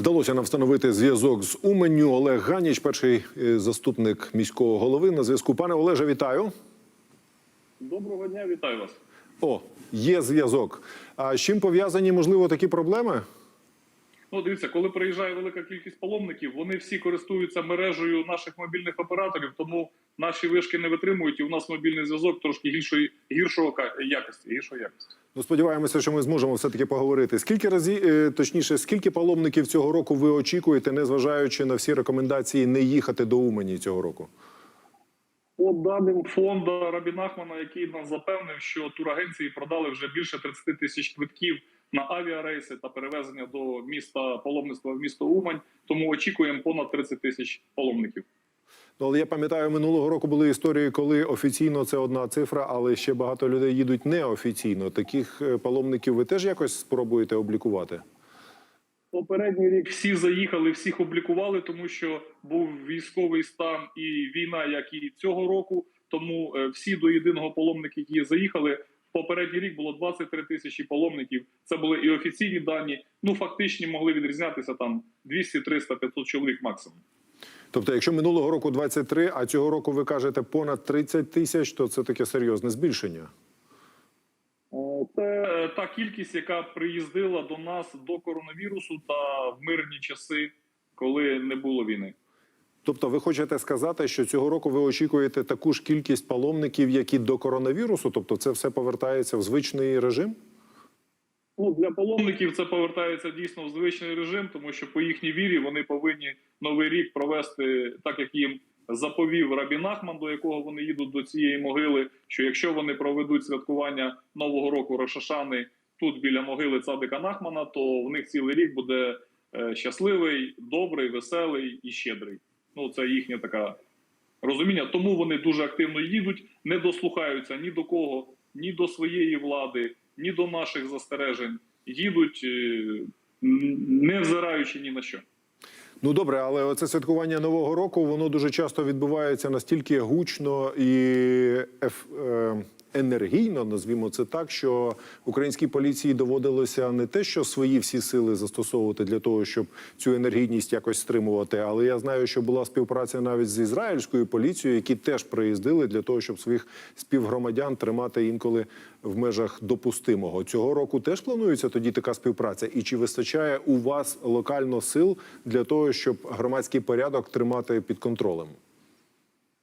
Вдалося нам встановити зв'язок з Уменю. Олег Ганіч, перший е, заступник міського голови. На зв'язку. Пане Олеже, вітаю. Доброго дня, вітаю вас. О, є зв'язок. А з чим пов'язані, можливо, такі проблеми? Ну, дивіться, коли приїжджає велика кількість паломників, вони всі користуються мережею наших мобільних операторів, тому наші вишки не витримують, і у нас мобільний зв'язок трошки гіршої гіршого якості. Гіршої якості. Ну, сподіваємося, що ми зможемо все-таки поговорити. Скільки разів, е, точніше, скільки паломників цього року ви очікуєте, незважаючи на всі рекомендації не їхати до Умені цього року? По даним фонду Рабінахмана, який нас запевнив, що турагенції продали вже більше 30 тисяч квитків на авіарейси та перевезення до міста паломництва в місто Умань. Тому очікуємо понад 30 тисяч паломників. Ну, але я пам'ятаю, минулого року були історії, коли офіційно це одна цифра, але ще багато людей їдуть неофіційно. Таких е, паломників ви теж якось спробуєте облікувати? Попередній рік всі заїхали, всіх облікували, тому що був військовий стан і війна, як і цього року. Тому е, всі до єдиного паломники, які заїхали. Попередній рік було 23 тисячі паломників. Це були і офіційні дані. Ну фактичні могли відрізнятися там 200, 300, 500 чоловік максимум. Тобто, якщо минулого року 23, а цього року ви кажете понад 30 тисяч, то це таке серйозне збільшення. Е, Це е, та кількість, яка приїздила до нас до коронавірусу та в мирні часи, коли не було війни. Тобто, ви хочете сказати, що цього року ви очікуєте таку ж кількість паломників, як і до коронавірусу? Тобто, це все повертається в звичний режим? Ну для паломників це повертається дійсно в звичний режим, тому що по їхній вірі вони повинні новий рік провести так, як їм заповів Рабін Ахман, до якого вони їдуть до цієї могили. Що якщо вони проведуть святкування нового року Рошашани тут біля могили Цадика Нахмана, то в них цілий рік буде е, щасливий, добрий, веселий і щедрий. Ну це їхня така розуміння. Тому вони дуже активно їдуть, не дослухаються ні до кого, ні до своєї влади, ні до наших застережень. Їдуть, е, не взираючи ні на що. Ну добре, але оце святкування нового року воно дуже часто відбувається настільки гучно і еф, е, енергійно, назвімо це так, що українській поліції доводилося не те, що свої всі сили застосовувати для того, щоб цю енергійність якось стримувати. Але я знаю, що була співпраця навіть з ізраїльською поліцією, які теж приїздили для того, щоб своїх співгромадян тримати інколи в межах допустимого. Цього року теж планується тоді така співпраця. І чи вистачає у вас локально сил для того, щоб громадський порядок тримати під контролем?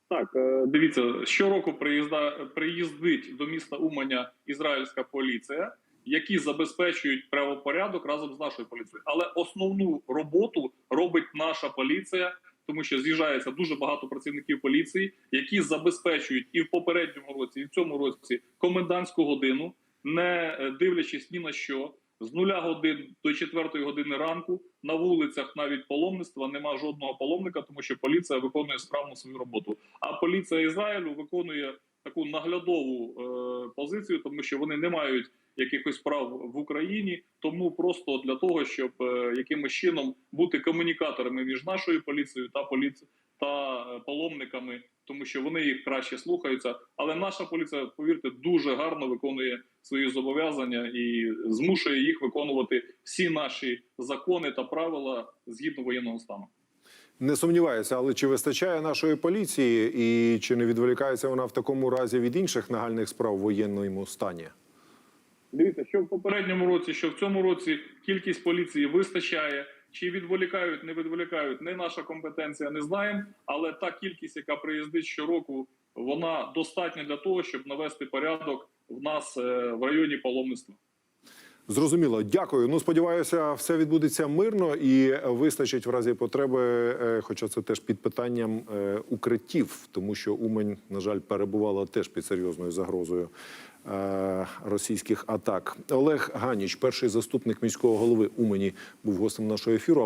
Так, е, дивіться, щороку приїзда приїздить до міста Уманя ізраїльська поліція, які забезпечують правопорядок разом з нашою поліцією. Але основну роботу робить наша поліція, тому що з'їжджається дуже багато працівників поліції, які забезпечують і в попередньому році, і в цьому році комендантську годину, не е, дивлячись ні на що. З нуля годин до четвертої години ранку на вулицях навіть паломництва нема жодного паломника, тому що поліція виконує справно свою роботу. А поліція Ізраїлю виконує таку наглядову е, позицію, тому що вони не мають якихось прав в Україні. Тому просто для того, щоб е, якимось чином бути комунікаторами між нашою поліцією та поліцією та е, паломниками, тому що вони їх краще слухаються. Але наша поліція, повірте, дуже гарно виконує свої зобов'язання і змушує їх виконувати всі наші закони та правила згідно воєнного стану. Не сумніваюся, але чи вистачає нашої поліції, і чи не відволікається вона в такому разі від інших нагальних справ в воєнному стані? Дивіться, що в попередньому році, що в цьому році кількість поліції вистачає. Чи відволікають, не відволікають, не наша компетенція, не знаємо. Але та кількість, яка приїздить щороку, вона достатня для того, щоб навести порядок в нас е, в районі паломництва. Зрозуміло, дякую. Ну сподіваюся, все відбудеться мирно і вистачить в разі потреби. е, Хоча це теж під питанням е, укриттів, тому що Умань, на жаль, перебувала теж під серйозною загрозою російських атак. Олег Ганіч, перший заступник міського голови Умані, був гостем нашого ефіру.